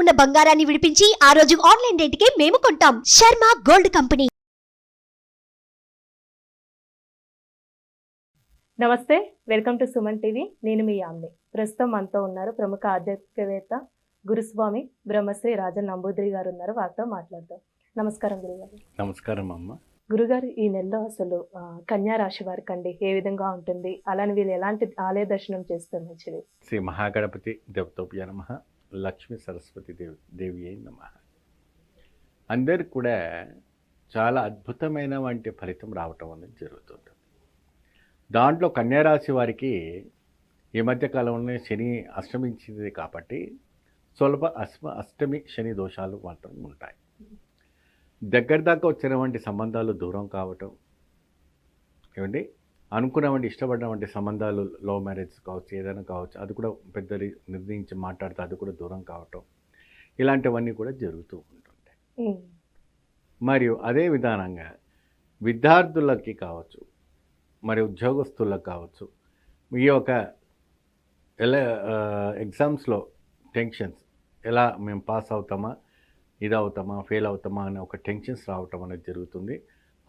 ఉన్న బంగారాన్ని విడిపించి ఆ రోజు ఆన్లైన్ రేటుకే మేము కొంటాం. Sharma gold company. నమస్తే వెల్కమ్ టు సుమన్ టీవీ. నేను మీ యామ్ని. ప్రస్తుతం మనతో ఉన్నారు ప్రముఖ ఆధ్యాత్మికవేత్త గురుస్వామి బ్రహ్మశ్రీ రాజన్ నంబూద్రి గారు ఉన్నారు వారితో మాట్లాడదాం. నమస్కారం గురుగారు. నమస్కారం అమ్మ. గురుగారు ఈ నెలలో అసలు కన్యా రాశి వారికి అండి ఏ విధంగా ఉంటుంది? అలానే వీళ్ళు ఎలాంటి ఆలయ దర్శనం చేస్తే మంచిది? శ్రీ మహాగణపతి దేవతోప్య నమ. లక్ష్మీ సరస్వతి దేవి దేవి అయి నమ. అందరికి కూడా చాలా అద్భుతమైన వంటి ఫలితం రావటం అనేది జరుగుతుంది దాంట్లో కన్యారాశి వారికి ఈ మధ్యకాలంలోనే శని అష్టమించింది కాబట్టి స్వల్ప అస్మ అష్టమి శని దోషాలు మాత్రం ఉంటాయి. దగ్గర దాకా వచ్చినటువంటి సంబంధాలు దూరం కావటం ఏమండి? అనుకున్నవంటి ఇష్టపడినవంటి సంబంధాలు లవ్ మ్యారేజ్ కావచ్చు ఏదైనా కావచ్చు అది కూడా పెద్దలు నిర్ణయించి మాట్లాడితే అది కూడా దూరం కావటం ఇలాంటివన్నీ కూడా జరుగుతూ ఉంటుంటాయి. మరియు అదే విధానంగా విద్యార్థులకి కావచ్చు మరి ఉద్యోగస్తులకు కావచ్చు ఈ యొక్క ఎలా ఎగ్జామ్స్లో టెన్షన్స్ ఎలా మేము పాస్ అవుతామా ఇది అవుతామా ఫెయిల్ అవుతామా అనే ఒక టెన్షన్స్ రావటం అనేది జరుగుతుంది.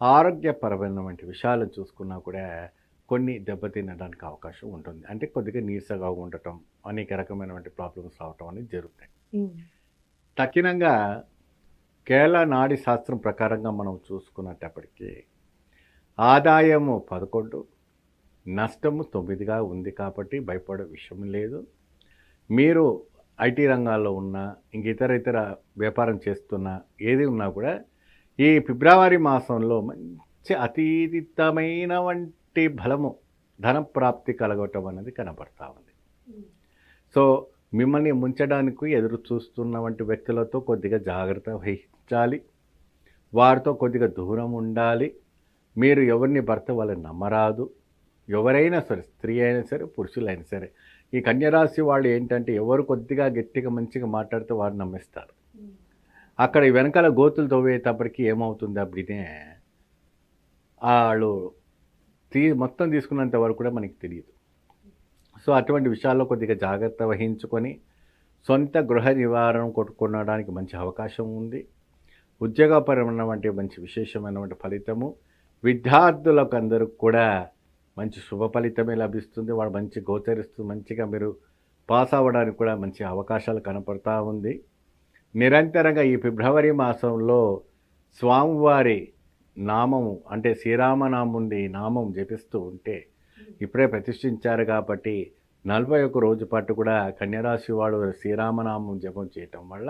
ఆరోగ్యపరమైనటువంటి విషయాలు చూసుకున్నా కూడా కొన్ని దెబ్బతినడానికి అవకాశం ఉంటుంది. అంటే కొద్దిగా నీరసగా ఉండటం అనేక రకమైనటువంటి ప్రాబ్లమ్స్ రావటం అనేది జరుగుతాయి. తక్కినంగా కేరళ నాడి శాస్త్రం ప్రకారంగా మనం చూసుకున్నప్పటికీ ఆదాయము పదకొండు నష్టము తొమ్మిదిగా ఉంది కాబట్టి భయపడే విషయం లేదు. మీరు ఐటీ రంగాల్లో ఉన్న ఇంక ఇతర ఇతర వ్యాపారం చేస్తున్న ఏది ఉన్నా కూడా ఈ ఫిబ్రవరి మాసంలో మంచి అతీతమైన వంటి బలము ధనప్రాప్తి కలగటం అనేది కనపడతా ఉంది. సో మిమ్మల్ని ముంచడానికి ఎదురు చూస్తున్న వంటి వ్యక్తులతో కొద్దిగా జాగ్రత్త వహించాలి. వారితో కొద్దిగా దూరం ఉండాలి. మీరు ఎవరిని భర్త వాళ్ళని నమ్మరాదు. ఎవరైనా సరే స్త్రీ అయినా సరే పురుషులైనా సరే ఈ కన్యరాశి వాళ్ళు ఏంటంటే ఎవరు కొద్దిగా గట్టిగా మంచిగా మాట్లాడితే వారు నమ్మిస్తారు. అక్కడ ఈ వెనకాల గోతులు తవ్వేటప్పటికి ఏమవుతుంది అప్పుడే? వాళ్ళు తీ మొత్తం తీసుకున్నంత వరకు కూడా మనకి తెలియదు. సో అటువంటి విషయాల్లో కొద్దిగా జాగ్రత్త వహించుకొని సొంత గృహ నివారణ కొట్టుకోవడానికి మంచి అవకాశం ఉంది. ఉద్యోగపరమైనటువంటి మంచి విశేషమైనటువంటి ఫలితము. విద్యార్థులకు అందరికి కూడా మంచి శుభ ఫలితమే లభిస్తుంది. వాడు మంచి గోచరిస్తూ మంచిగా మీరు పాస్ అవ్వడానికి కూడా మంచి అవకాశాలు కనపడతా ఉంది. నిరంతరంగా ఈ ఫిబ్రవరి మాసంలో స్వామివారి నామము అంటే శ్రీరామనాముండి నామం జపిస్తూ ఉంటే ఇప్పుడే ప్రతిష్ఠించారు కాబట్టి నలభై ఒక్క రోజు పాటు కూడా కన్యరాశి వాడు శ్రీరామనామం జపం చేయటం వల్ల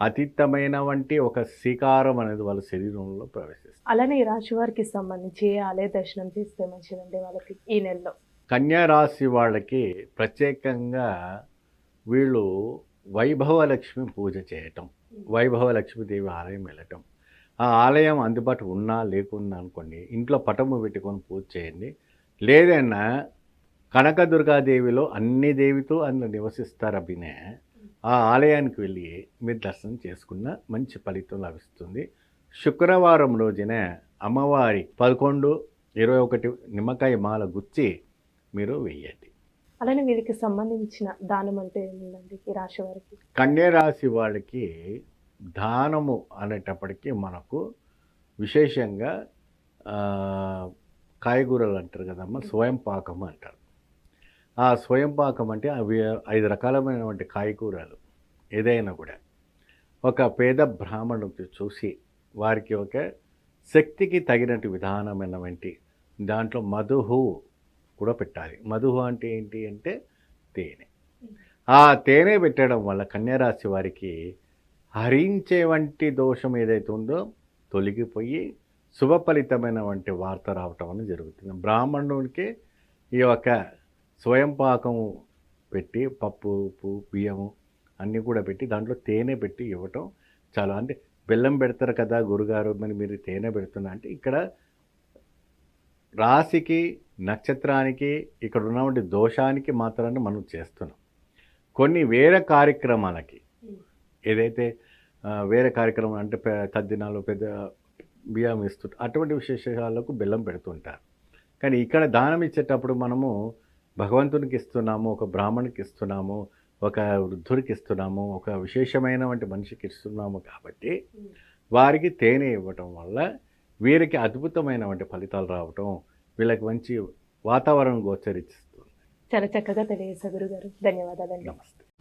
అతీతమైన వంటి ఒక శ్రీకారం అనేది వాళ్ళ శరీరంలో ప్రవేశిస్తుంది. అలానే ఈ రాశి వారికి సంబంధించి ఏ ఆలయ దర్శనం చేస్తే మంచిదండి వాళ్ళకి ఈ నెలలో? కన్యా రాశి వాళ్ళకి ప్రత్యేకంగా వీళ్ళు వైభవలక్ష్మి పూజ చేయటం వైభవలక్ష్మీదేవి ఆలయం వెళ్ళటం. ఆ ఆలయం అందుబాటు ఉన్నా లేకున్నా అనుకోండి ఇంట్లో పటము పెట్టుకొని పూజ చేయండి. లేదన్నా కనకదుర్గాదేవిలో అన్ని దేవితో అందులో నివసిస్తారు అభినే ఆ ఆలయానికి వెళ్ళి మీరు దర్శనం చేసుకున్న మంచి ఫలితం లభిస్తుంది. శుక్రవారం రోజున అమ్మవారి పదకొండు ఇరవై ఒకటి నిమ్మకాయ మాల గుచ్చి మీరు వెయ్యండి. అలానే వీరికి సంబంధించిన దానం అంటే ఏంటండి ఈ రాశి వారికి? కన్యరాశి వాళ్ళకి దానము అనేటప్పటికీ మనకు విశేషంగా కాయగూరలు అంటారు కదమ్మా స్వయం పాకం అంటారు. ఆ స్వయం పాకం అంటే అవి ఐదు రకాలమైనటువంటి కాయగూరలు ఏదైనా కూడా. ఒక పేద బ్రాహ్మణుడికి చూసి వారికి ఒక శక్తికి తగినట్టు విధానమైనటువంటి దాంట్లో మధుహు కూడా పెట్టాలి. మధుహు అంటే ఏంటి అంటే తేనె. ఆ తేనె పెట్టడం వల్ల కన్యారాశి వారికి హరించే వంటి దోషం ఏదైతే ఉందో తొలగిపోయి శుభ ఫలితమైన వంటి వార్త రావటం అనేది జరుగుతుంది. బ్రాహ్మణుడికి ఈ యొక్క స్వయం పాకము పెట్టి పప్పు ఉప్పు బియ్యము అన్నీ కూడా పెట్టి దాంట్లో తేనె పెట్టి ఇవ్వటం చాలా అంటే బెల్లం పెడతారు కదా గురుగారు మరి మీరు తేనె పెడుతున్నా అంటే ఇక్కడ రాశికి నక్షత్రానికి ఇక్కడ ఉన్నటువంటి దోషానికి మాత్రాన్ని మనం చేస్తున్నాం. కొన్ని వేరే కార్యక్రమాలకి ఏదైతే వేరే కార్యక్రమం అంటే తద్దినాలు పెద్ద బియ్యం ఇస్తు అటువంటి విశేషాలకు బెల్లం పెడుతుంటారు. కానీ ఇక్కడ దానం ఇచ్చేటప్పుడు మనము భగవంతునికి ఇస్తున్నాము ఒక బ్రాహ్మణునికి ఇస్తున్నాము ఒక వృద్ధుడికి ఇస్తున్నాము ఒక విశేషమైనటువంటి మనిషికి ఇస్తున్నాము కాబట్టి వారికి తేనె ఇవ్వటం వల్ల వీరికి అద్భుతమైనటువంటి ఫలితాలు రావటం వీళ్ళకి మంచి వాతావరణం గోచరిస్తుంది. చాలా చక్కగా తెలియజేశారు గురుగారు. ధన్యవాదాలండి. నమస్తే.